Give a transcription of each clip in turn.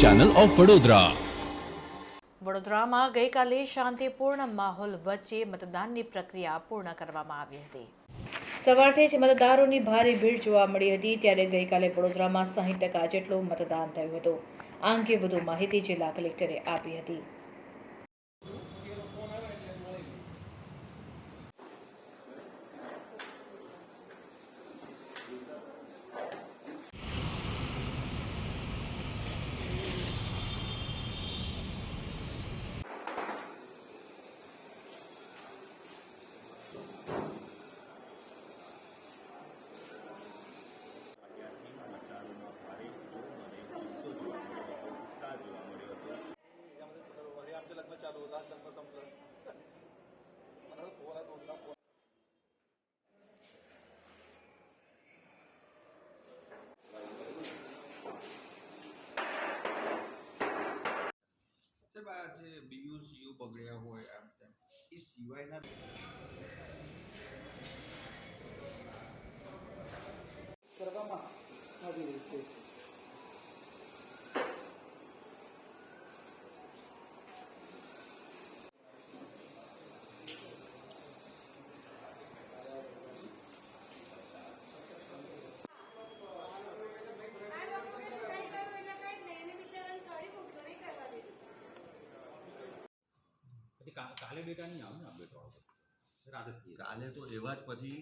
Channel of Vadodara વડોદરામાં ગઈકાલે શાંતિપૂર્ણ માહોલ વચ્ચે મતદાનની પ્રક્રિયા પૂર્ણ કરવામાં આવી હતી. સવારથી જ મતદારોની ભારે ભીડ જોવા મળી હતી, ત્યારે ગઈકાલે વડોદરામાં સાહીઠ ટકા જેટલું મતદાન થયું હતું. આ અંગે વધુ માહિતી જિલ્લા કલેક્ટરે આપી હતી. બગડ્યા હોય આમ તેમ એ સિવાયના કરવામાં આવી રહી છે પછી કા- કાલે ડેટા નહીં આવે ને અપડેટ વાળો રાતે. કાલે તો એવા જ પછી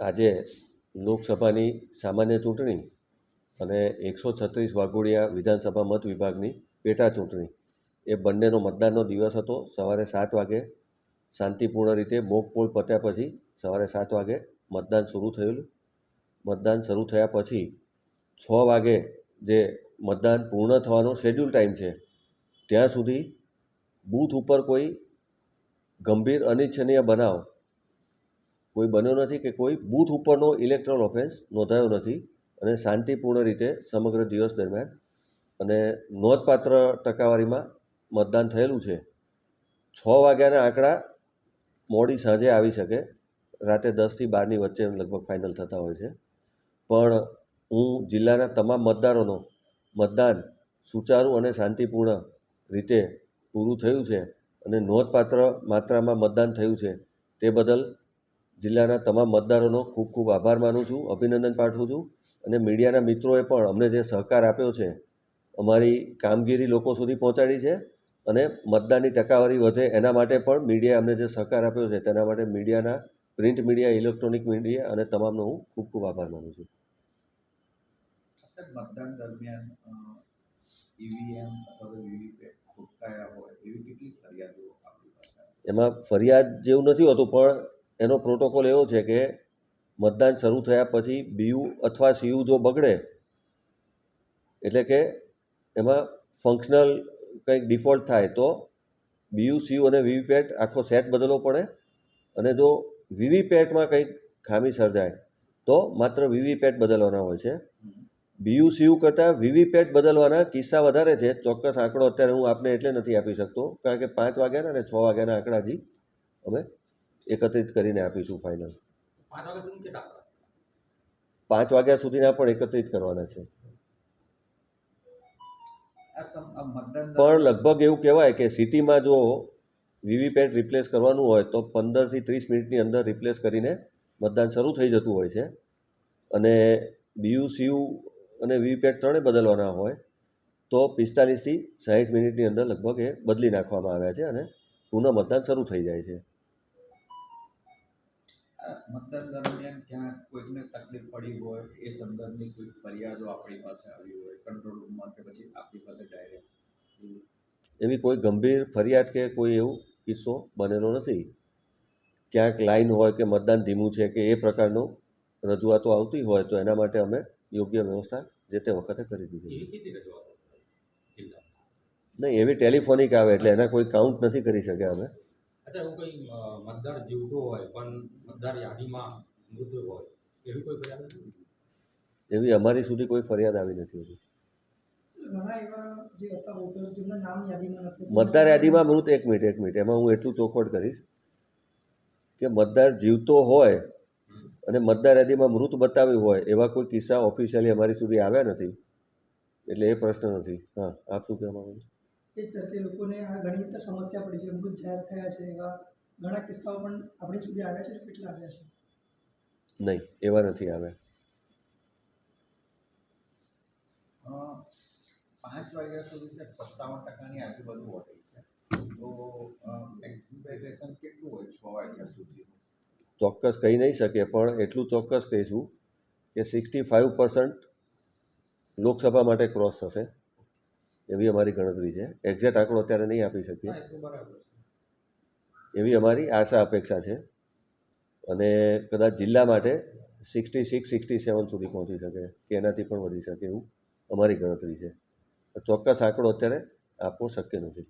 આજે લોકસભાની સામાન્ય ચૂંટણી અને એકસો છત્રીસ વાઘોડિયા વિધાનસભા મત વિભાગની પેટા ચૂંટણી. એ બંનેનો મતદાનનો દિવસ હતો. સવારે સાત વાગે શાંતિપૂર્ણ રીતે મોક પોલ પત્યા પછી સવારે સાત વાગે મતદાન શરૂ થયેલું. મતદાન શરૂ થયા પછી છ વાગે જે મતદાન પૂર્ણ થવાનો શેડ્યુલ ટાઈમ છે, ત્યાં સુધી બૂથ ઉપર કોઈ ગંભીર અનિચ્છનીય બનાવ કોઈ બન્યો નથી કે કોઈ બૂથ ઉપરનો ઇલેક્ટ્રોલ ઓફેન્સ નોંધાયો નથી. અને શાંતિપૂર્ણ રીતે સમગ્ર દિવસ દરમિયાન અને નોંધપાત્ર ટકાવારીમાં મતદાન થયેલું છે. છ વાગ્યાના આંકડા મોડી સાંજે આવી શકે. રાતે દસથી બારની વચ્ચે લગભગ ફાઇનલ થતા હોય છે. પણ હું જિલ્લાના તમામ મતદારોનો મતદાન સુચારુ અને શાંતિપૂર્ણ રીતે પૂરું થયું છે અને નોંધપાત્ર માત્રામાં મતદાન થયું છે તે બદલ જિલ્લાના તમામ મતદારોનો ખૂબ ખૂબ આભાર માનું છું, અભિનંદન પાઠવું છું. અને મીડિયાના મિત્રોએ પણ અમને જે સહકાર આપ્યો છે અમારી કામગીરી લોકો સુધી પહોંચાડી છે અને મતદાનની ટકાવારી વધે એના માટે પણ મીડિયાએ અમને જે સહકાર આપ્યો છે તેના માટે મીડિયાના પ્રિન્ટ મીડિયા ઇલેક્ટ્રોનિક મીડિયા અને તમામનો હું ખૂબ ખૂબ આભાર માનું છું. મતદાન દરમિયાન ઈવીએમ અથવા વીવીપેટ ખોટકાયા હોય એવી કેટલી ફરિયાદો આપણી પાસે એમાં ફરિયાદ જેવું નથી હોતું પણ એનો પ્રોટોકોલ એવો છે કે મતદાન શરૂ થયા પછી બીયુ અથવા સીયુ જો બગડે, એટલે કે એમાં ફંક્શનલ કંઈક ડિફોલ્ટ થાય, તો બીયુ, સીયુ અને વીવીપેટ આખો સેટ બદલવો પડે અને જો વીવીપેટમાં કંઈક ખામી સર્જાય, તો માત્ર વીવીપેટ બદલવાના હોય છે. બીયુ, સીયુ કરતાં વીવીપેટ બદલવાના કિસ્સા વધારે છે. ચોક્કસ આંકડો અત્યારે હું આપને એટલે નથી આપી શકતો, કારણ કે પાંચ વાગ્યાના અને છ વાગ્યાના આંકડાથી અમે એકત્રિત કરીને આપીશું ફાઇનલ પાંચ વાગ્યા સુધીના પણ એકત્રિત કરવાના છે. પણ લગભગ એવું કહેવાય કે સિટીમાં જો વીવીપેટ રિપ્લેસ કરવાનું હોય તો પંદરથી ત્રીસ મિનિટની અંદર રિપ્લેસ કરીને મતદાન શરૂ થઈ જતું હોય છે. અને બીયુ સીયુ અને વીવીપેટ ત્રણે બદલવાના હોય તો પિસ્તાલીસથી સાહીઠ મિનિટની અંદર લગભગ એ બદલી નાખવામાં આવ્યા છે અને પુનઃ મતદાન શરૂ થઈ જાય છે. મતદાન દરમિયાન ક્યાં કોઈકને તકલીફ પડી હોય એ સંદર્ભની કોઈ ફરિયાદો આપણી પાસે આવી હોય કંટ્રોલ રૂમમાં કે પછી આપણી પાસે ડાયરેક્ટ એવી કોઈ ગંભીર ફરિયાદ કે કોઈ એવું કિસ્સો બનેલો નથી? ક્યાંક લાઈન હોય કે મતદાન ધીમું છે કે એ પ્રકારનું રજૂઆતો આવતી હોય તો એના માટે અમે યોગ્ય વ્યવસ્થા જે તે વખતે કરી દીધી. નહીં એવી ટેલિફોનિક આવે એટલે એના કોઈ કાઉન્ટ નથી કરી શક્યા અમે. અચ્છા એવું કોઈ મતદાર જીવતો હોય પણ મતદાર યાદીમાં મૃત હોય એવી કોઈ ફરિયાદ એવી અમારી સુધી કોઈ ફરિયાદ આવી નથી હજી. ઘણા એવા જે હતા મતદાર યાદીમાં મૃત એક મિનિટ એક મિનિટ એમાં હું એટલું ચોખવટ કરીશ કે મતદાર જીવતો હોય અને મતદાર યાદીમાં મૃત બતાવ્યું હોય એવા કોઈ કિસ્સા ઓફિશિયલી અમારી સુધી આવ્યા નથી. એટલે એ પ્રશ્ન નથી. હા આપ શું કહેવા માંગો છો? એ જ સર કે લોકોને આ ઘણી રીતે સમસ્યા પડી છે મૃત જાહેર થયા છે એવા ઘણા કિસ્સાઓ પણ આપણી સુધી આવ્યા છે કેટલા આવ્યા છે? નહીં એવા નથી આવ્યા. અ, પાંચ વાગ્યા સુધી છે સત્તાવન ટકાની આજુબાજુ વોટિંગ છે. તો કેટલું હોય છ વાગ્યા સુધી ચોક્કસ કહી નહીં શકે પણ એટલું ચોક્કસ કહીશું કે સિક્સટી ફાઇવ પર્સન્ટ લોકસભા માટે ક્રોસ થશે. એવી અમારી ગણતરી છે. એક્ઝેક્ટ આંકડો અત્યારે નહીં આપી શકીએ. એવી અમારી આશા અપેક્ષા છે. અને કદાચ જિલ્લા માટે સિક્સટી સિક્સ સિક્સટી સેવન સુધી પહોંચી શકે કે એનાથી પણ વધી શકે એવું અમારી ગણતરી છે. ચોક્કસ આંકડો અત્યારે આપવો શક્ય નથી.